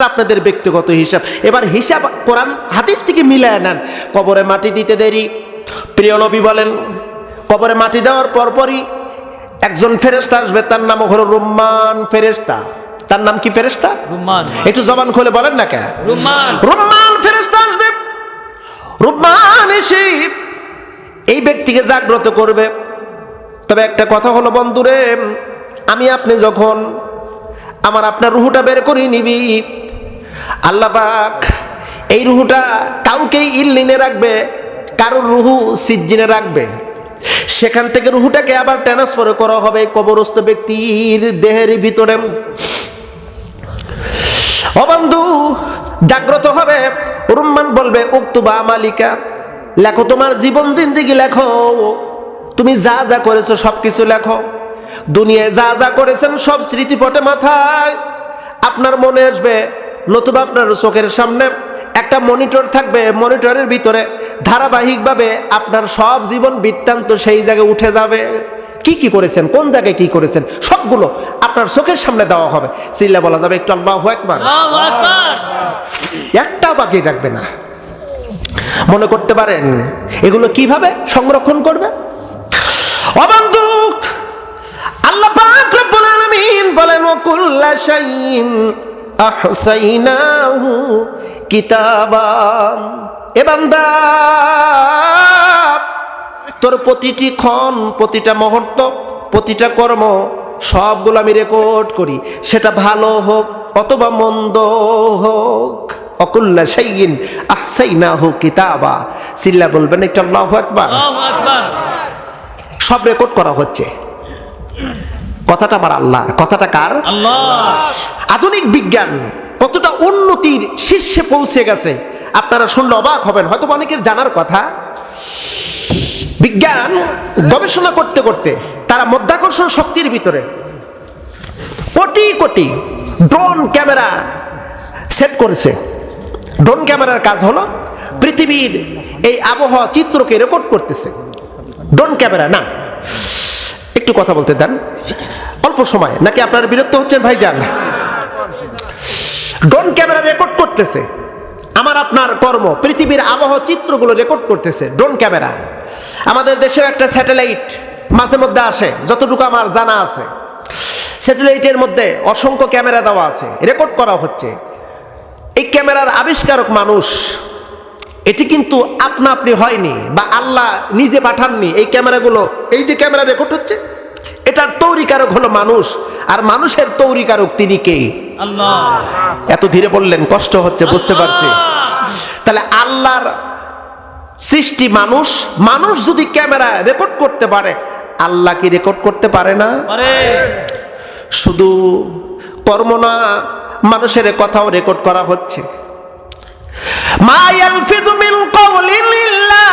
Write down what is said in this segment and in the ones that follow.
আপনাদের ব্যক্তিগত হিসাব। এবার হিসাব কোরআন হাদিস থেকে মিলায় নেন। কবরে মাটি দিতে দেরি। প্রিয় নবী বলেন কবরে মাটি দেওয়ার পরপরই একজন ফেরেস্তা আসবে তার নাম হলো রুম্মান ফেরেস্তা তার নাম কি ফেরেস্তা রুম্মান। একটু জবান খুলে বলেন না কে? রুম্মান। রুম্মান ফেরেস্তা আসবে। রুম্মান এসে এই ব্যক্তিকে জাগ্রত করবে। তবে একটা কথা হলো বন্ধুরে আমি আপনি যখন আমার আপনার রুহুটা বের করে নিবি আল্লাহ পাক এই রুহুটা কাউকেই ইল্লিনে রাখবে, কারোর রুহু সিজ্জিনে রাখবে। সেখান থেকে রুহুটাকে আবার ট্রান্সফার করা হবে কবরস্থ ব্যক্তির দেহের ভিতরে। অবন্ধু বন্ধু, জাগ্রত হবে। রুম্মান বলবে, উক্তুবা মালিকা, লেখো তোমার জীবন জিন্দিগি লেখো। তুমি যা যা করেছ সব কিছু লেখো। দুনিয়ায় যা যা করেছেন সব স্মৃতিপটে মাথায়। আপনার মনে আসবে নতুবা আপনার চোখের সামনে একটা মনিটর থাকবে মনিটরের ভিতরে ধারাবাহিকভাবে আপনার সব জীবন বৃত্তান্ত সেই জায়গায় উঠে যাবে। কি কি করেছেন? কোন জায়গায় কি করেছেন? সবগুলো আপনার চোখের সামনে দেওয়া হবে। চিল্লা বলা যাবে একটু আল্লাহ একবার একটাও বাকি রাখবে না। মনে করতে পারেন এগুলো কীভাবে সংরক্ষণ করবে? অবন্ধুক আল্লাহ পাক বলেন আহসাইনাহু কিতাবা। এ বান্দা তোর প্রতিটি ক্ষণ প্রতিটা মুহূর্ত প্রতিটা কর্ম সবগুলো আমি রেকর্ড করি। সেটা ভালো হোক অথবা মন্দ হোক। অকুল্লা সাইন আহসাইনা হোক কিতাবা। সিল্লা বলবেন একটা আল্লাহু আল্লাহু সব রেকর্ড করা হচ্ছে। কথাটা আমার আল্লাহর কথাটা কার? আধুনিক বিজ্ঞান কতটা উন্নতির শীর্ষে পৌঁছে গেছে আপনারা শুনলে অবাক হবেন হয়তো অনেকের জানার কথা। বিজ্ঞান গবেষণা করতে করতে তারা মধ্যাকর্ষণ শক্তির ভিতরে crore crore drone camera set করেছে। ড্রোন ক্যামেরার কাজ হলো পৃথিবীর এই আবহাওয়া চিত্রকে রেকর্ড করতেছে। ড্রোন ক্যামেরা না। একটু কথা বলতে দেন। অল্প সময়, নাকি আপনারা বিরক্ত হচ্ছেন ভাই যান ড্রোন ক্যামেরা রেকর্ড করতেছে। আমার, আপনার কর্ম, পৃথিবীর আবহাওয়া চিত্রগুলো রেকর্ড করতেছে ড্রোন ক্যামেরা। আমাদের দেশেও একটা স্যাটেলাইট মাঝে মধ্যে আসে, যতটুকু আমার জানা আছে। স্যাটেলাইটের মধ্যে অসংখ্য ক্যামেরা দেওয়া আছে, রেকর্ড করা হচ্ছে। এই ক্যামেরার আবিষ্কারক মানুষ, এটি কিন্তু আপনা আপনি হয়নি বা আল্লাহ নিজে পাঠাননি এই ক্যামেরাগুলো। এই যে ক্যামেরা রেকর্ড হচ্ছে এটার তৈরিকারক হলো মানুষ আর মানুষের তৈরিকারক তিনি কে? এত ধীরে বললেন কষ্ট হচ্ছে বুঝতে পারছি। তাহলে আল্লাহর সৃষ্টি মানুষ মানুষ যদি ক্যামেরা রেকর্ড করতে পারে আল্লাহ কি রেকর্ড করতে পারে না? শুধু কর্ম না মানুষের কথাও রেকর্ড করা হচ্ছে। মা ইয়ালফিযু মিন কাওলিন ইল্লা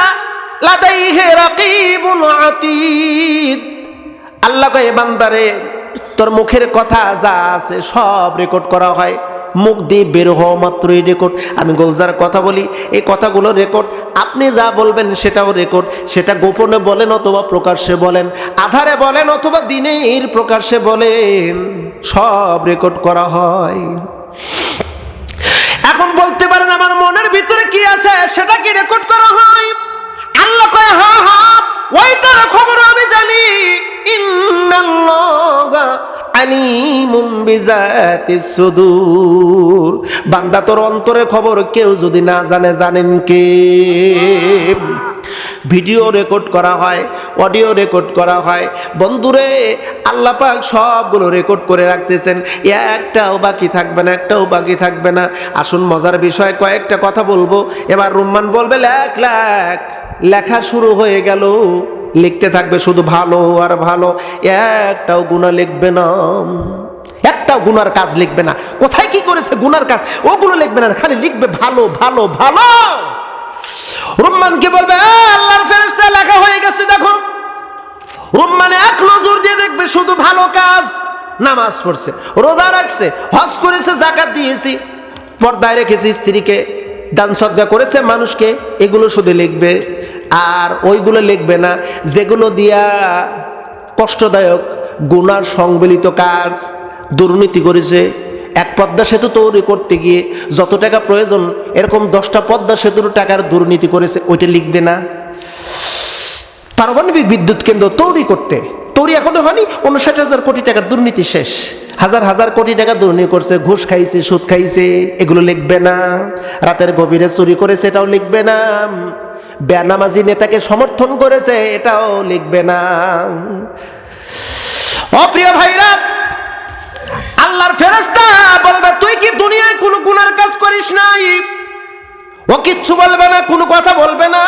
লাদাইহি রাকীবুন আতীদ। আল্লাহ কয় বান্দারে, তোর মুখের কথা যা আছে সব রেকর্ড করা হয়। মুখ দিয়ে বের হওয়া মাত্রই রেকর্ড আমি গোলজার কথা বলি, এই কথাগুলো রেকর্ড আপনি যা বলবেন সেটাও রেকর্ড সেটা গোপনে বলেন অথবা প্রকাশ্যে বলেন। আধারে বলেন অথবা দিনের প্রকাশ্যে বলেন, সব রেকর্ড করা হয়। এখন বলতে পারেন, আমার মনের ভিতরে কি আছে সেটা কি রেকর্ড করা হয়? আল্লাহ কয়, হা হা, ওইটার খবর আমি জানি। বান্দা, তোর অন্তরের খবর কেউ যদি না জানে, জানেন কে? ভিডিও রেকর্ড করা হয়, অডিও রেকর্ড করা হয়। বন্ধুরে, আল্লাহ পাক সবগুলো রেকর্ড করে রাখতেছেন। একটাও বাকি থাকবে না, একটাও বাকি থাকবে না। আসুন, মজার বিষয় কয়েকটা কথা বলব। এবার রুম্মান বলবে, লেখ লেখ, লেখা শুরু হয়ে গেল। লিখতে থাকবে শুধু ভালো আর ভালো। একটাও গুণা লিখবে না। একটাও গুনার কাজ লিখবে না। কোথায় কি করেছে গুনার কাজ? ওগুলো লিখবে না, খালি লিখবে ভালো ভালো ভালো। রুম্মানকে বলবে? আল্লাহর ফেরেশতা, লেখা হয়ে গেছে, দেখো। রুম্মান এক নজর দিয়ে দেখবে, শুধু ভালো কাজ। নামাজ পড়ছে, রোজা রাখছে, হজ করেছে জাকাত দিয়েছি, পর্দায় রেখেছে স্ত্রীকে, দান সদ্গা করেছে মানুষকে, এগুলো শুধু লিখবে। আর ওইগুলো লিখবে না। যেগুলো দিয়া কষ্টদায়ক, গুনার সংবলিত কাজ, দুর্নীতি করেছে। এক পদ্মা সেতু তৈরি করতে গিয়ে যত টাকা প্রয়োজন, এরকম দশটা পদ্মা সেতুর টাকার দুর্নীতি করেছে, ওইটা লিখবে না। পারমাণবিক বিদ্যুৎ কেন্দ্র তৈরি করতে। তৈরি এখনও হয়নি, উনষাট হাজার কোটি টাকার দুর্নীতি শেষ। হাজার হাজার কোটি টাকা দুর্নীতি করছে, ঘুষ খাইছে, সুদ খাইছে, এগুলো লিখবে না। রাতের গভীরে চুরি করেছে, এটাও লিখবে না। বেনামাজি নেতাকে সমর্থন করেছে, এটাও লিখবে না। অপ্রিয় ভাইরা, আল্লাহর ফেরস্তা বলবে, তুই কি দুনিয়ায় কোনো গুনার কাজ করিস নাই? ও কিচ্ছু বলবে না, কোনো কথা বলবে না।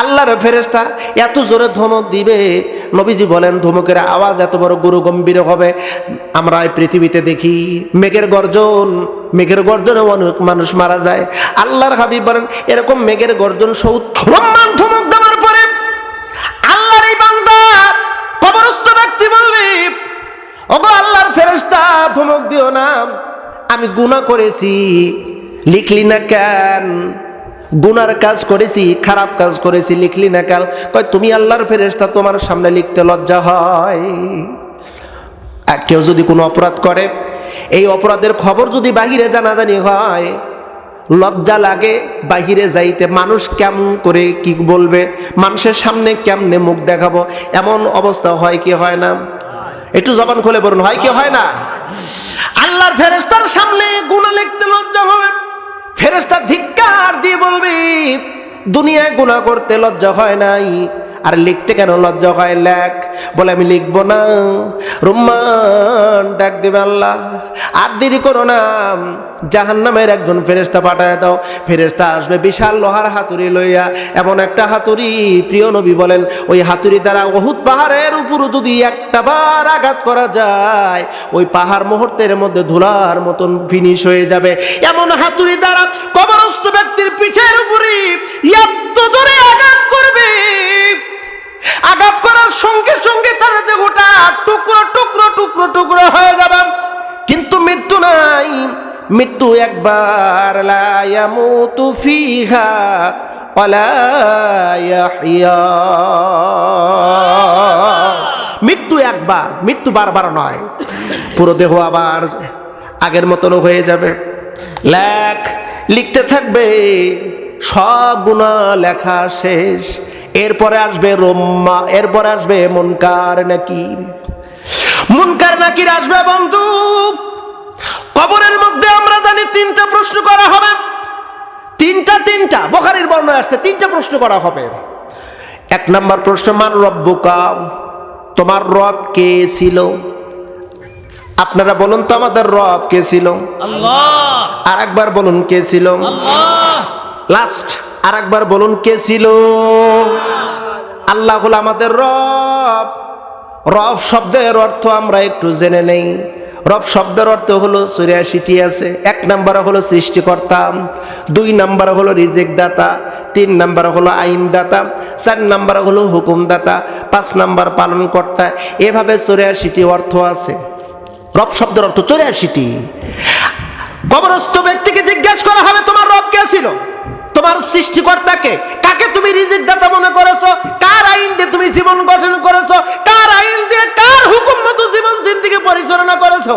আল্লাহর ফেরেস্তা এত জোরে ধমক দিবে। নবীজি বলেন, ধমকের আওয়াজ এত বড় গুরু গম্ভীর হবে। আমরা এই পৃথিবীতে দেখি মেঘের গর্জন। মেঘের গর্জনে অনেক মানুষ মারা যায়। আল্লাহর হাবিব বলেন, এরকম মেঘের গর্জন রম্মান ধমক দেওয়ার পরে আল্লাহর এই বান্দা কবরস্থ ব্যক্তি বলবে, ওগো আল্লাহর ফেরেস্তা ধমক দিও না। আমি গুনাহ করেছি। লিখলি না কেন? গুনার কাজ করেছি, খারাপ কাজ করেছি, লিখলি না কাল। কয়, তুমি আল্লাহর ফেরেস্তা তোমার সামনে লিখতে লজ্জা হয়। আর কেউ যদি কোনো অপরাধ করে, এই অপরাধের খবর যদি বাহিরে জানাজানি হয়, লজ্জা লাগে, বাহিরে যাইতে মানুষ কেমন করে কি বলবে, মানুষের সামনে কেমনে মুখ দেখাবো, এমন অবস্থা হয় কি হয় না? একটু জবান খুলে বলুন, হয় কি হয় না? আল্লাহর ফেরেস্তার সামনে গুণা লিখতে লজ্জা হবে। ফেরেস্তা ধিক্কার দিয়ে বলবি দুনিয়ায় গুণা করতে লজ্জা হয় নাই। আর লিখতে কেন লজ্জা হয় লেখ? বলে, আমি লিখব না। রুম্মান ডাক দেবে, আল্লাহ, আর দেরি করো না। জাহান নামের একজন ফেরেস্তা পাঠায় দাও। ফেরেস্তা আসবে বিশাল লোহার হাতুড়ি লইয়া। এমন একটা হাতুড়ি, প্রিয় নবী বলেন, ওই হাতুড়ি দ্বারা বহুত পাহাড়ের উপর যদি একটা বার আঘাত করা যায়, ওই পাহাড় মুহূর্তের মধ্যে ধুলার মতন ফিনিশ হয়ে যাবে। এমন হাতুড়ি দ্বারা কবরস্থ ব্যক্তির পিঠের উপরে এত জোরে সঙ্গে সঙ্গে তার দেহটা টুকরো টুকরো টুকরো টুকরো হয়ে যাবে। কিন্তু মৃত্যু নাই। মৃত্যু একবার, লা ইয়ামুতু ফিহা মৃত্যু একবার, মৃত্যু বারবার নয়। পুরো দেহ আবার আগের মতন হয়ে যাবে। লেখ, লিখতে থাকবে, সব গুণা লেখা শেষ। এরপরে আসবে রোম্মা এরপরে আসবে মনকার নাকি মুনকার নাকির আসবে বন্ধু। কবরের মধ্যে আমরা জানি তিনটা প্রশ্ন করা হবে। তিনটা তিনটা বোখারির বর্ণনা আসছে তিনটা প্রশ্ন করা হবে। এক নম্বর প্রশ্ন মান রব্বুকা? তোমার রব কে ছিল? আপনারা বলুন তো আমাদের রব কে ছিল? আর একবার বলুন কে ছিল? লাস্ট আর একবার বলুন, কে ছিল? আল্লাহ হল আমাদের রব। রব শব্দের অর্থ আমরা একটু জেনে নেই। রব শব্দের অর্থ হলো চুরাশিটি আছে। এক নাম্বার হলো সৃষ্টিকর্তা, দুই নাম্বার হলো রিজেক দাতা তিন নাম্বার হলো আইন দাতা চার নাম্বার হলো হুকুম দাতা পাঁচ নাম্বার পালন কর্তা এভাবে চুরাশিটি অর্থ আছে। রব শব্দের অর্থ চুরাশিটি। কবরস্থ ব্যক্তিকে জিজ্ঞাসা করা হবে, তোমার রব কে ছিল? তোমার সৃষ্টিকর্তাকে কাকে তুমি রিজিক দাতা মনে করেছ? কার আইন দিয়ে তুমি জীবন গঠন করেছ? কার আইন দিয়ে কার হুকুম মতো জীবন জিন্দিকে পরিচালনা করেছ?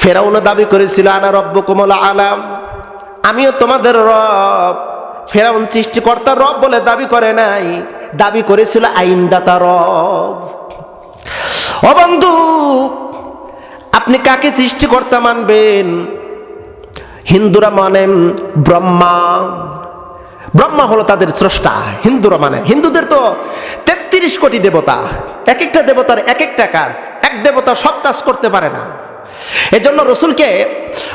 ফেরাউন দাবি করেছিল, আনা রব্ব কোমল আলাম। আমিও তোমাদের রব। ফেরাউন সৃষ্টিকর্তা রব বলে দাবি করে নাই। দাবি করেছিল, আইনদাতা রব। ও বন্ধু, আপনি কাকে সৃষ্টিকর্তা মানবেন? হিন্দুরা মানে ব্রহ্মা। ব্রহ্মা হলো তাদের স্রষ্টা, হিন্দুরা মানে। হিন্দুদের তো তেত্রিশ কোটি দেবতা। এক একটা দেবতার এক একটা কাজ, এক দেবতা সব কাজ করতে পারে না। এজন্য রসুলকে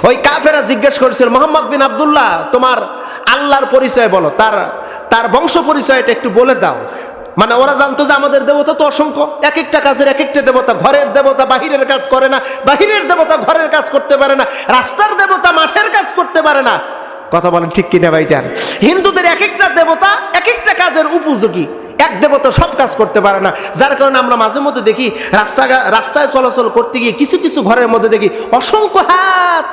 ওই কাফেরা জিজ্ঞেস করেছিল, মোহাম্মদ বিন আবদুল্লাহ, তোমার আল্লাহর পরিচয় বলো, তার তার বংশ পরিচয়টা একটু বলে দাও। মানে ওরা জানতো যে আমাদের দেবতা তো অসংখ্য। এক একটা কাজের এক একটা দেবতা, ঘরের দেবতা বাহিরের কাজ করে না, বাহিরের দেবতা ঘরের কাজ করতে পারে না, রাস্তার দেবতা মাঠের কাজ করতে পারে না। কথা বলেন ঠিক কিনা ভাইজান হিন্দুদের এক একটা দেবতা এক একটা কাজের উপযোগী। এক দেবতা সব কাজ করতে পারে না। যার কারণে আমরা মাঝে মধ্যে দেখি রাস্তা রাস্তায় চলাচল করতে গিয়ে কিছু কিছু ঘরের মধ্যে দেখি অসংখ্য হাত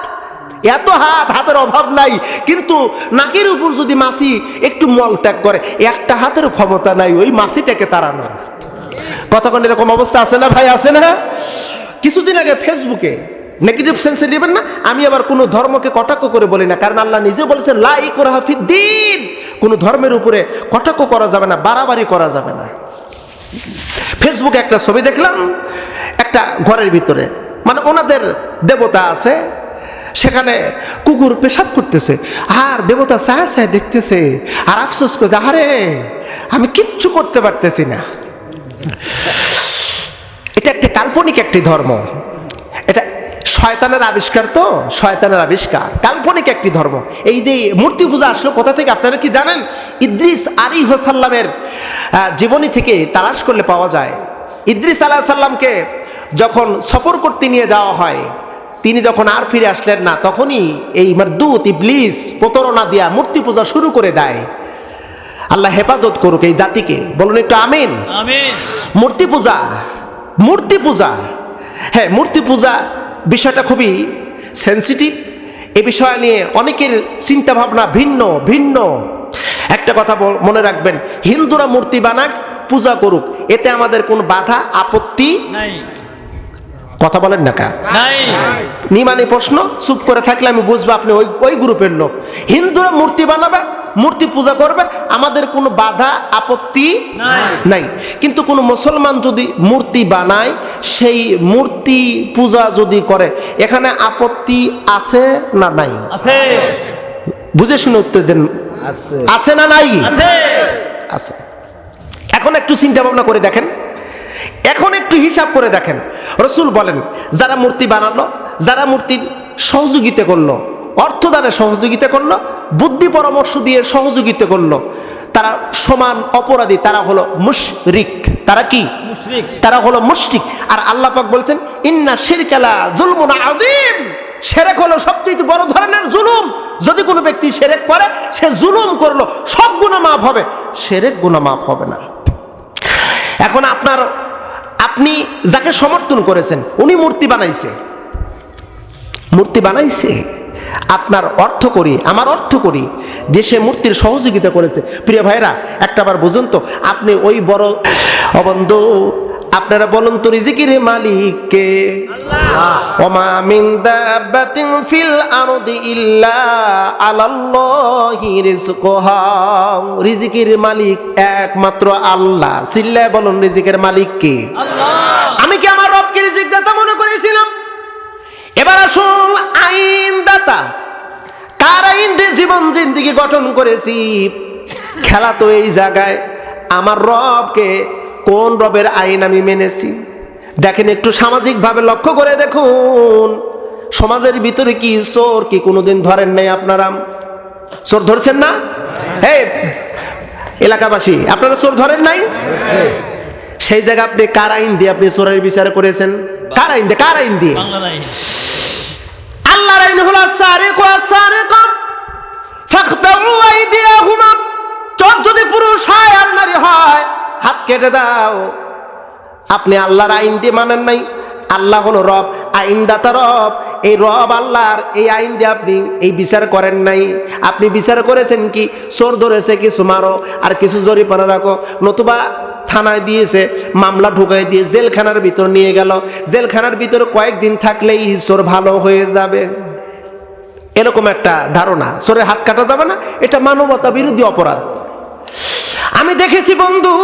এত হাত, হাতের অভাব নাই। কিন্তু নাকের উপর যদি মাসি একটু মল ত্যাগ করে, একটা হাতের ক্ষমতা নাই, ওই মাসিটাকে তাড়ানোর। কতক্ষণ এরকম অবস্থা আছে না ভাই? আছে না? কিছুদিন আগে ফেসবুকে নেগেটিভ সেন্সে নেবেন না? আমি আবার কোনো ধর্মকে কটাক্ষ করে বলি না, কারণ আল্লাহ নিজে বলেছেন লাই করা দিন। কোনো ধর্মের উপরে কটাক্ষ করা যাবে না, বাড়াবাড়ি করা যাবে না। ফেসবুকে একটা ছবি দেখলাম, একটা ঘরের ভিতরে মানে ওনাদের দেবতা আছে সেখানে কুকুর পেশাব করতেছে। আর দেবতা চায় চায় দেখতেছে, আর আফসোস করছে আরে আমি কিচ্ছু করতে পারতেছি না। এটা একটা কাল্পনিক একটি ধর্ম। এটা শয়তানের আবিষ্কার তো, শয়তানের আবিষ্কার। কাল্পনিক একটি ধর্ম। এই যে মূর্তি পূজা আসলো, কোথা থেকে আপনারা কি জানেন? ইদ্রিস আলী হোসাল্লামের জীবনী থেকে তালাশ করলে পাওয়া যায়। ইদ্রিস আলাহ সাল্লামকে যখন সফর করতে নিয়ে যাওয়া হয় তিনি যখন আর ফিরে আসলেন না তখনই এই মারদুত ইবলিস প্রতারণা দিয়া মূর্তি পূজা শুরু করে দেয়। আল্লাহ হেফাজত করুক এই জাতিকে। বলুন একটু আমিন। আমিন। মূর্তি পূজা মূর্তি পূজা। হ্যাঁ মূর্তি পূজা বিষয়টা খুবই সেন্সিটিভ এ বিষয় নিয়ে অনেকের চিন্তা ভাবনা ভিন্ন ভিন্ন। একটা কথা মনে রাখবেন হিন্দুরা মূর্তি বানাক পূজা করুক। এতে আমাদের কোনো বাধা আপত্তি নাই। কথা বলেন না কা? নাই। নিমানি প্রশ্ন চুপ করে থাকলে আমি বুঝব আপনি ওই ওই গ্রুপের লোক। হিন্দুরা মূর্তি বানাবে মূর্তি পূজা করবে আমাদের কোনো বাধা আপত্তি নাই। নাই। কিন্তু কোনো মুসলমান যদি মূর্তি বানায় সেই মূর্তি পূজা যদি করে এখানে আপত্তি আছে না নাই? আছে। বুঝে শুনে উত্তর দেন। আছে। আছে না নাই? আছে। আছে। এখন একটু চিন্তা ভাবনা করে দেখেন। এখন একটু হিসাব করে দেখেন। রসুল বলেন যারা মূর্তি বানালো যারা মূর্তির সহযোগিতা করল অর্থদানে সহযোগিতা করল বুদ্ধি পরামর্শ দিয়ে সহযোগিতা করল তারা সমান অপরাধী তারা হলো মুশরিক। তারা কি? মুশরিক। তারা হলো মুশরিক। আর আল্লাহ পাক বলছেন ইন্না শিরকালা জুলমুন আযীম। সেরেক হলো সবচেয়ে বড় ধরনের জুলুম। যদি কোনো ব্যক্তি সেরেক করে সে জুলুম করল সব গুণা মাফ হবে। সেরেক গুণা মাফ হবে না। এখন আপনার, আপনি যাকে সমর্থন করেছেন, উনি মূর্তি বানাইছে। মূর্তি বানাইছে? আপনার অর্থ করি, আমার অর্থ করি দেশে মূর্তির সহযোগিতা করেছে। প্রিয় ভাইরা একটাবার বুঝুন তো, আপনি ওই বড় অবন্ধ আপনারা বলুন তো রিজিকির মালিককে ওমা মিন দাব্বাতিন ফিল আরদি ইল্লা আলাল্লাহি রিজকুহা রিজিকির মালিক একমাত্র আল্লাহ। সিল্লায় বলুন রিজিকের মালিক কে? আমি কি আমার রবকে রিজিক দাতা মনে করেছিলাম? এবার আসুন আইন দাতা। কার আইন দিয়ে জীবন জিন্দিগি গঠন করেছি। খেলা তো এই জায়গায়। আমার রবকে কোন রবের আইন আমি মেনেছি? দেখেন একটু সামাজিকভাবে লক্ষ্য করে দেখুন। সমাজের ভিতরে কি চোর কি কোনোদিন ধরেন নাই আপনারা? চোর ধরছেন না? এই এলাকাবাসী আপনারা চোর ধরেন নাই? সেই জায়গা আপনি কার আইন দিয়ে আপনি চোরের বিচার করেছেন? কার আইন দিয়ে? কার আইন দিয়ে? আল্লাহর আইন হলো সারিক ওয়া সারিকাম ফাকতাউ আইদিয়াহুমা। চোর যদি পুরুষ হয় আর নারী হয়, হাত কেটে দাও। আপনি আল্লাহর আইন দিয়ে মানেন নাই। আল্লাহ হলো রব আইনদাতা রব। এই রব আল্লাহর, এই আইন দিয়ে আপনি এই বিচার করেন নাই। আপনি বিচার করেছেন কি? চোর ধরেছে কিছু মারো, আর কিছু জরিপানা রাখো। নতুবা থানায় দিয়েছে, মামলা ঢুকাই দিয়ে জেলখানার ভিতর নিয়ে গেল। জেলখানার ভিতর কয়েকদিন থাকলেই চোর ভালো হয়ে যাবে। এরকম একটা ধারণা। চোরের হাত কাটা যাবে না। এটা মানবতা বিরোধী অপরাধ। আমি দেখেছি বন্ধু,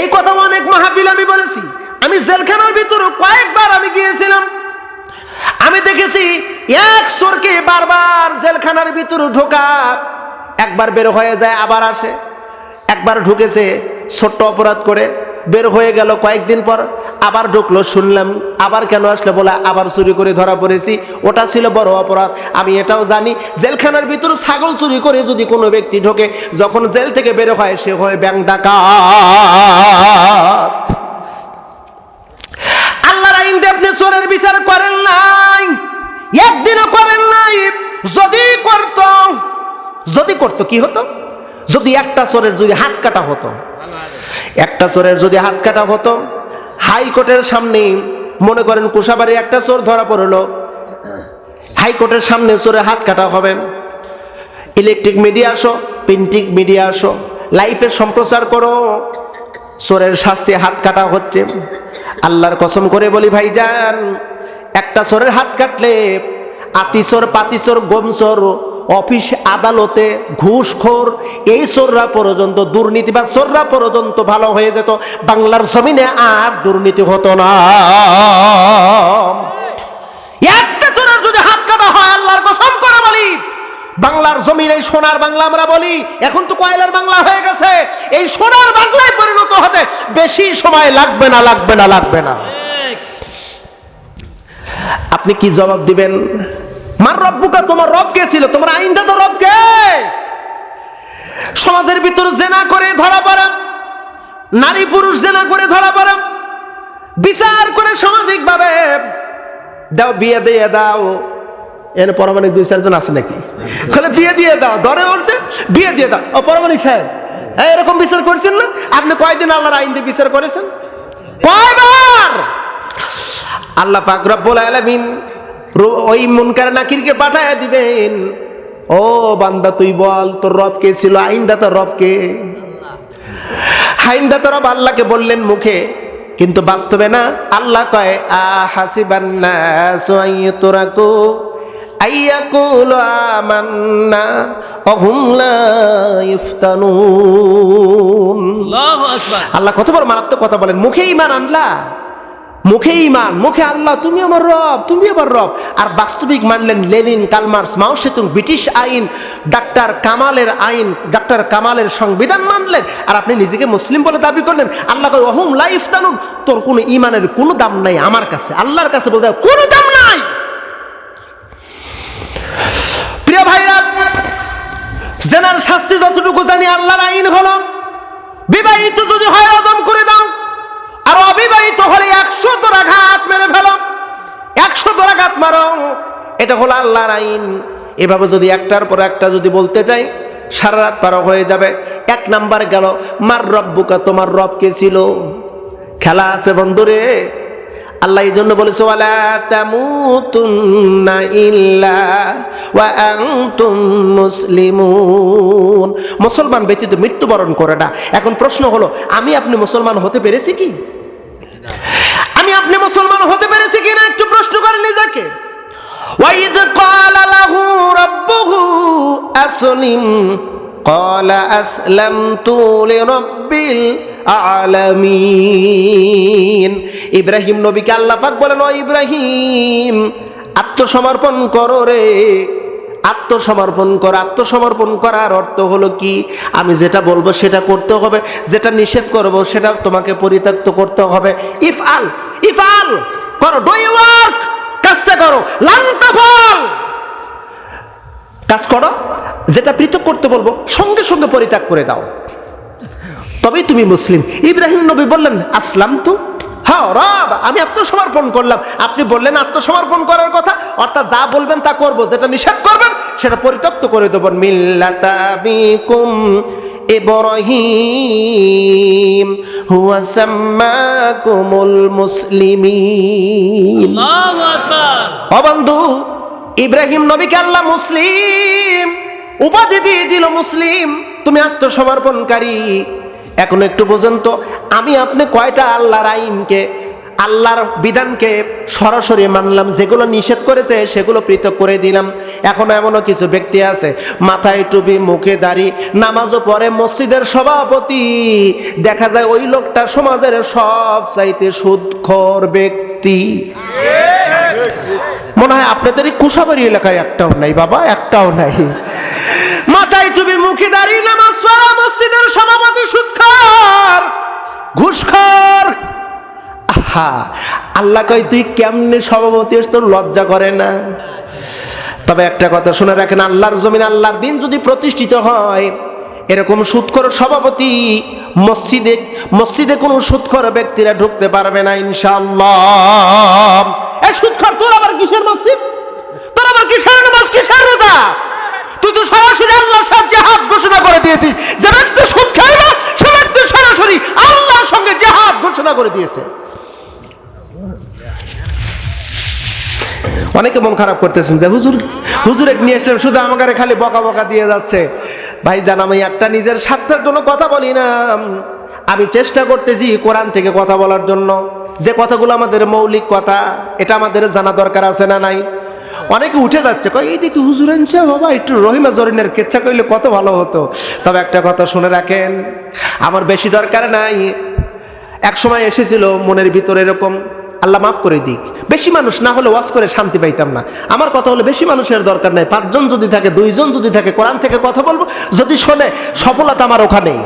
এই কথা অনেক মাহফিল আমি বলেছি। আমি জেলখানার ভিতরে কয়েকবার আমি গিয়েছিলাম। আমি দেখেছি এক চোরকে বারবার জেলখানার ভিতরে ঢোকা, একবার বের হয়ে যায়, আবার আসে। একবার ঢুকেছে ছোট্ট অপরাধ করে। বের হয়ে গেল কয়েকদিন পর, আবার ঢুকলো, শুনলাম, আবার কেন আসলে বলে আবার চুরি করে ধরা পড়েছি। ওটা ছিল বড় অপরাধ। আমি এটাও জানি, জেলখানার ভিতরে ছাগল চুরি করে যদি কোনো ব্যক্তি ঢোকে, যখন জেল থেকে বের হয়, সে হয় ব্যাংক ডাকাত। আল্লাহর আইন আপনি চোরের বিচার করেন নাই, একদিনও করেন নাই। যদি করত যদি করত, কি হতো? যদি একটা চোরের যদি হাত কাটা হতো একটা চোরের যদি হাত কাটা হতো, হাইকোর্টের সামনে মনে করেন কুষাবাড়ি একটা চোর ধরা পড়ল, হাইকোর্টের সামনে চোরের হাত কাটা হবে। ইলেকট্রিক মিডিয়া আসো, প্রিন্টিং মিডিয়া আসো, লাইফের সম্প্রচার করো, চোরের শাস্তি হাত কাটা হচ্ছে। আল্লাহর কসম করে বলি ভাই যান একটা চোরের হাত কাটলে আতিচোর পাতিচোর গোমচোর অফিস আদালতে ঘুষখোর এই চোররা পর্যন্ত দুর্নীতি বা চোররা পর্যন্ত ভালো হয়ে যেত। বাংলার জমিনে আর দুর্নীতি হতো না। একটা চোরের যদি হাত কাটা হয় আল্লাহর কসম করে বলি। বাংলার জমিন এই সোনার বাংলা আমরা বলি। এখন তো কয়লার বাংলা হয়ে গেছে। এই সোনার বাংলায় পরিণত হতে বেশি সময় লাগবে না লাগবে না লাগবে না। আপনি কি জবাব দিবেন? মার রব্বুকা তোমার রব কে ছিল? তোমার আইনটা তো রব কে? সমাজের ভিতর জেনা করে ধরা পড়া নারী পুরুষ জেনা করে ধরা পড়া বিচার করে সামাজিক ভাবে দাও বিয়ে দিয়ে দাও। এর পরমাণিক দুই চারজন আছে নাকি? বলে বিয়ে দিয়ে দাও ধরে উঠছে বিয়ে দিয়ে দাও। ও পরমাণিক সাহেব হ্যাঁ, এরকম বিচার করছেন না? আপনি কয়দিন আল্লাহর আইন দিয়ে বিচার করেছেন? কয়বার? আল্লাহ পাক রব্বুল আলামিন ওই মুনকার নাকিরকে পাঠায় দিবেন। ও বান্দা তুই বল তোর রব কে ছিল? আইনদাতা রব কে? আইনদাতা রব আল্লাহকে বললেন মুখে। কিন্তু বাস্তবে না আল্লাহ কয় আ হাসিবান্না সোয়াইতুরাকু আইয়াকুলু আমান্না অহুম লা ইফতানুন। আল্লাহু আকবার। আল্লাহ কত বড় মারাত্মক কথা বলেন। মুখে ইমান আনলা। মুখে ইমান মুখে আল্লাহ, তুমি আমার রব, তুমি আমার রব। আর বাস্তবিক মানলেন Lenin, Karl Marx, Mao Tsetung, British আইন, ডাক্তার কামালের আইন, ডাক্তার কামালের সংবিধান মানলেন। আর আপনি নিজেকে মুসলিম বলে দাবি করলেন। আল্লাহ কয়, ওহুম লাইফ তানুন তোর কোনো ইমানের কোনো দাম নাই আমার কাছে। আল্লাহর কাছে বলতে কোনো দাম নাই। প্রিয় ভাইরা, জেনার শাস্তি যতটুকু জানি আল্লাহর আইন হলো, বিবাহিত যদি হয় রদম করে দাও। আর অবিবাহিত হলে একশো দোরাঘাত মেরে ফেলো। একশো দোরাঘাত মারো। এটা হলো আল্লাহর আইন। এভাবে যদি একটার পর একটা যদি বলতে চাই সারা রাত পারো হয়ে যাবে। এক নাম্বার গেল, মার রব্বুকা, তোমার রব কে ছিল? খেলা আছে বন্ধুরে। আল্লাহ এই জন্য বলেছে ওয়ালা তামুতুন্না ইল্লা ওয়া আনতুম মুসলিমুন মুসলমান ব্যতীত মৃত্যুবরণ করে না এখন প্রশ্ন হলো আমি আপনি মুসলমান হতে পেরেছি কি আমি আপনি মুসলমান হতে পেরেছি কি না একটু প্রশ্ন করে নিজেকে وإذ قال له ربه أسلم قال أسلمت لرب রব্বিল আলামিন। ইব্রাহিম নবীকে আল্লাহ পাক বলেন, ও ইব্রাহিম, আত্মসমর্পণ করো রে। আত্মসমর্পণ কর, আত্মসমর্পণ করার অর্থ হলো কি? আমি যেটা বলব সেটা করতে হবে, যেটা নিষেধ করব সেটা তোমাকে পরিত্যক্ত করতে হবে। ইফ আল ইফ আল করো ডু ওয়ার্ক, কাজটা করো লান্তা ফল। কাজ করো, যেটা পৃথক করতে বলব, সঙ্গে সঙ্গে পরিত্যাগ করে দাও। তবেই তুমি মুসলিম। ইব্রাহিম নবী বললেন আসলাম তো? হ্যাঁ রব আমি আত্মসমর্পণ করলাম। আপনি বললেন আত্মসমর্পণ করার কথা অর্থাৎ যা বলবেন তা করব যেটা নিষেধ করবেন সেটা পরিত্যক্ত করে দেবেন মিল্লাতাবিকুম ইব্রাহিম হুয়া সাম্মাকুমুল মুসলিমিন। আল্লাহু আকবার। অবন্ধু ইব্রাহিম নবীকে আল্লাহ মুসলিম উপাধি দিয়ে দিল মুসলিম। তুমি আত্মসমর্পণকারী। এখন একটু বোঝেন তো আমি আপনি কয়টা আল্লাহর আইনকে, আল্লাহর বিধানকে সরাসরি মানলাম, যেগুলো নিষেধ করেছে সেগুলো পৃথক করে দিলাম। এখন এমনও কিছু ব্যক্তি আছে, মাথায় টুপি, মুখে দাড়ি, নামাজও পড়ে, মসজিদের সভাপতি। দেখা যায় ওই লোকটা সমাজের সব চাইতে সুদখর ব্যক্তি। মনে হয় আপনাদের এই কুশাবাড়ি এলাকায় একটাও নাই বাবা, একটাও নাই। মাথায় টুপি, মুখে দাঁড়িয়ে নামাজ পড়া মসজিদের সভাপতি সুৎখর, ঘুষখর। আহা, আল্লাহ কয়, তুই কেমনে সভাপতি তোর লজ্জা করে না? তবে একটা কথা শুনে রাখেন, আল্লাহর জমিন, আল্লাহর দিন যদি প্রতিষ্ঠিত হয়, এরকম সুৎখর সভাপতি মসজিদে মসজিদে কোনো সুৎখর ব্যক্তিরা ঢুকতে পারবে না, ইনশাআল্লাহ। এ সুৎখর, তোর আবার কিসের মসজিদ? তোর আবার কিসের নামাজ কিসের রোজা তুই তো সরাসরি আল্লাহর সাথে হাত ঘোষণা করে দিয়েছিস। যে ব্যক্তি সুদ খায় না সে ব্যক্তি সরাসরি আল্লাহর সঙ্গে জেহাদ ঘোষণা করে দিয়েছে। অনেকে মন খারাপ করতেছেন যে, হুজুর হুজুর এক নিয়ে আসলেন, শুধু আমাকে খালি বকা বকা দিয়ে যাচ্ছে। ভাই জান আমি একটা নিজের স্বার্থের জন্য কথা বলি না। আমি চেষ্টা করতেছি কোরআন থেকে কথা বলার জন্য। যে কথাগুলো আমাদের মৌলিক কথা, এটা আমাদের জানা দরকার আছে না নাই? অনেকে উঠে যাচ্ছে, কয় এইটা কি হুজুর আনছে বাবা, একটু রহিমা জরিনের কেচ্ছা করলে কত ভালো হতো। তবে একটা কথা শুনে রাখেন, আমার বেশি দরকার নাই। এক সময় এসেছিল মনের ভিতরে এরকম, আল্লাহ মাফ করে দিক। বেশি মানুষ না হলে ওয়াজ করে শান্তি পাইতাম না। আমার কথা হলো বেশি মানুষের দরকার নাই। পাঁচজন যদি থাকে, দুইজন যদি থাকে, কোরআন থেকে কথা বলব, যদি শোনে, সফলতা আমার ওখানেই।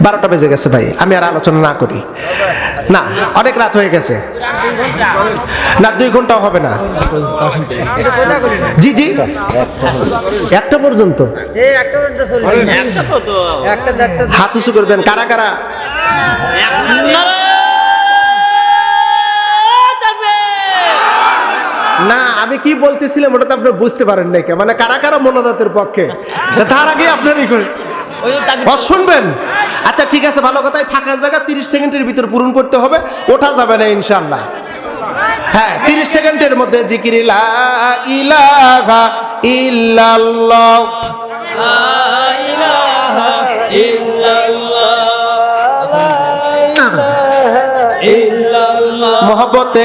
বারোটা বেজে গেছে ভাই আমি আর আলোচনা না করি। না অনেক রাত হয়ে গেছে। না দুই ঘন্টাও হবে না। জি জি। একটা পর্যন্ত? হাত উঁচু করে দেন কারা কারা? না আমি কি বলতেছিলাম ওটা তো আপনি বুঝতে পারেন নাই কে? মানে কারা কারা মনোদাতের পক্ষে? তার আগে আপনার ই করে শুনবেন? আচ্ছা ঠিক আছে, ভালো কথাই, ফাঁকা জায়গা, তিরিশ সেকেন্ডের ভিতর পূরণ করতে হবে, ওঠা যাবে না ইনশাল্লাহ হ্যাঁ তিরিশ সেকেন্ডের মধ্যে জিকির ইলাহা ইল্লাল্লাহ। মোহব্বত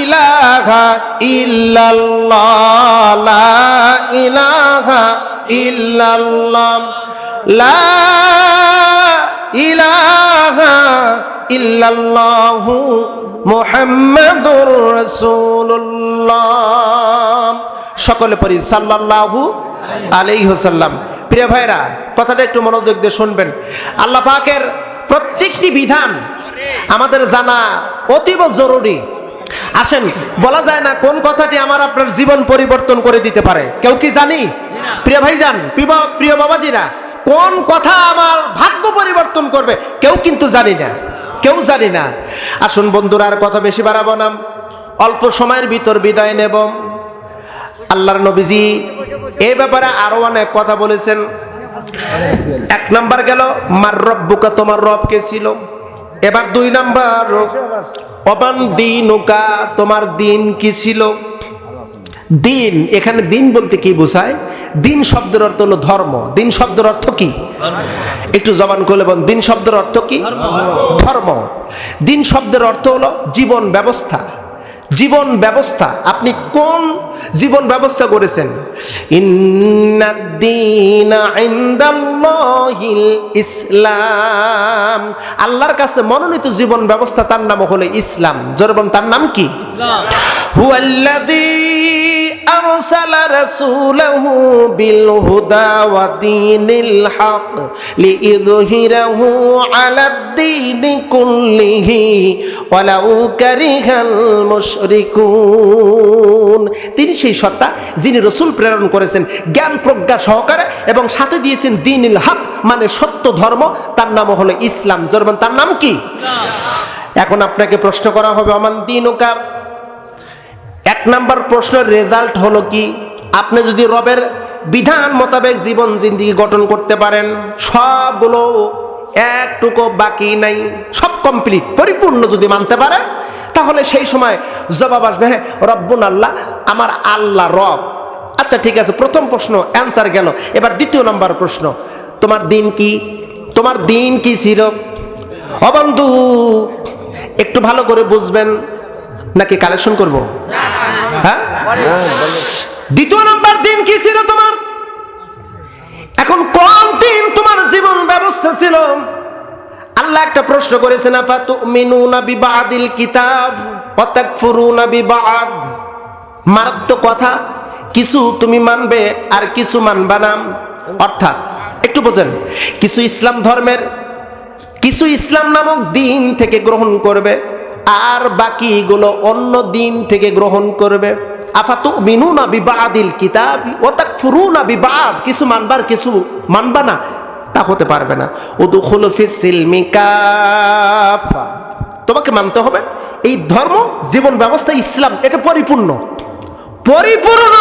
ইলাহা ইল্লাল্লাহ, লা ইলাহা ইল্লাল্লাহ। লা ইলাহা ইল্লাল্লাহ মুহাম্মাদুর রাসূলুল্লাহ। সকলে পড়ি, সাল্লাল্লাহু আলাইহি ওয়াসাল্লাম। প্রিয় ভাইরা কথাটা একটু মনোযোগ দিয়ে শুনবেন। আল্লাহ পাকের প্রত্যেকটি বিধান আমাদের জানা অতীব জরুরি। আসেন, বলা যায় না কোন কথাটি আমার আপনার জীবন পরিবর্তন করে দিতে পারে। কেউ কি জানি? প্রিয় ভাইজান প্রিয় বাবাজিরা কোন কথা আমার ভাগ্য পরিবর্তন করবে? কেউ কিন্তু জানি না। কেউ জানি না। আসুন বন্ধুরা, আর কথা বেশি বাড়াবো না। অল্প সময়ের ভিতর বিদায় নেব। আল্লাহর নবীজি এ ব্যাপারে আরও অনেক কথা বলেছেন। এক নাম্বার গেল, মার রব্বুকা, তোমার রব কে ছিল? এবার দুই নাম্বার, অবান দিনুকা, তোমার দিন কি ছিল? দিন এখানে দিন বলতে কি বোঝায়? দিন শব্দের অর্থ হলো ধর্ম। দিন শব্দের অর্থ কি? একটু জবান করলে বল দিন শব্দের অর্থ কি? ধর্ম। দিন শব্দের অর্থ হলো জীবন ব্যবস্থা। জীবন ব্যবস্থা আপনি কোন জীবন ব্যবস্থা করেছেন? ইসলাম। আল্লাহর কাছে মনোনীত জীবন ব্যবস্থা তার নাম হলো ইসলাম। জোরবম তার নাম কি? হুয়াল্লাদী أرسل رسوله بالهدى ودين الحق ليظهره على الدين كله ولو كره المشركون তিনি সেই সত্তা যিনি রসুল প্রেরণ করেছেন জ্ঞান প্রজ্ঞা সহকারে এবং সাথে দিয়েছেন দিনিল হক মানে সত্য ধর্ম তার নাম হলো ইসলাম জরবান তার নাম কি এখন আপনাকে প্রশ্ন করা হবে অমান দিন এক নাম্বার প্রশ্নের রেজাল্ট হলো কি? আপনি যদি রবের বিধান মোতাবেক জীবন জিন্দিগি গঠন করতে পারেন, সবগুলো একটুকু বাকি নাই, সব কমপ্লিট পরিপূর্ণ যদি মানতে পারে তাহলে সেই সময় জবাব আসবে হ্যাঁ রব্বুন আল্লাহ, আমার আল্লাহ রব। আচ্ছা ঠিক আছে, প্রথম প্রশ্ন অ্যান্সার গেল। এবার দ্বিতীয় নম্বর প্রশ্ন, তোমার দিন কি? তোমার দিন কি ছিল? অবন্ধু, একটু ভালো করে বুঝবেন। নাকি কালেকশন করব? হ্যাঁ? দ্বিতীয় নম্বর দিন কি ছিল তোমার? এখন কোন দিন তোমার জীবন ব্যবস্থা ছিল? আল্লাহ একটা প্রশ্ন করেছেন আফাতু মিনুনা বিবাদিল কিতাব ওয়া তাকফুরুনা বিবাদ? মারাত্মক কথা। কিছু তুমি মানবে আর কিছু মানবা না। অর্থাৎ, একটু বোঝেন, কিছু ইসলাম ধর্মের, কিছু ইসলাম নামক দিন থেকে গ্রহণ করবে। আর বাকিগুলো অন্য দিন থেকে গ্রহণ করবে। আফাতু মিনুনা বিবাদিল কিতাব ও তাক ফুরু না বিবাদ। কিছু মানবার, কিছু মানবা না, তা হতে পারবে না। উদুখুল ফিসিলমি কাফা তোমাকে মানতে হবে, এই ধর্ম, জীবন ব্যবস্থা, ইসলাম, এটা পরিপূর্ণ। পরিপূর্ণ!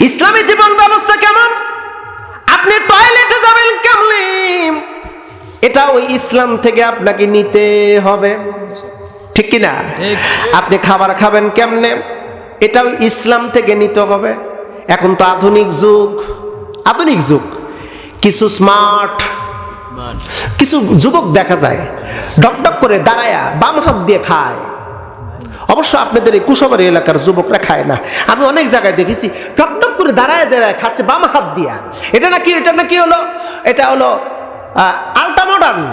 ইসলামী জীবন ব্যবস্থা কেমন? আপনি টয়লেটে যাবেন কেমনি? এটা ওই ইসলাম থেকে আপনাকে নিতে হবে। ঠিক কি না আপনি খাবার খাবেন কেমনে? এটাও ইসলাম থেকে নিতে হবে। এখন তো আধুনিক যুগ। আধুনিক যুগ। কিছু স্মার্ট কিছু যুবক দেখা যায় ডকডক করে দাঁড়ায়া বাম হাত দিয়ে খায়। অবশ্য আপনাদের এই কুশাবাড়ি এলাকার যুবকরা খায় না। আমি অনেক জায়গায় দেখেছি টকটক করে দাঁড়ায় দাঁড়ায় খাচ্ছে বাম হাত দিয়া। এটা নাকি এটা নাকি হলো এটা হলো আলট্রা মডার্ন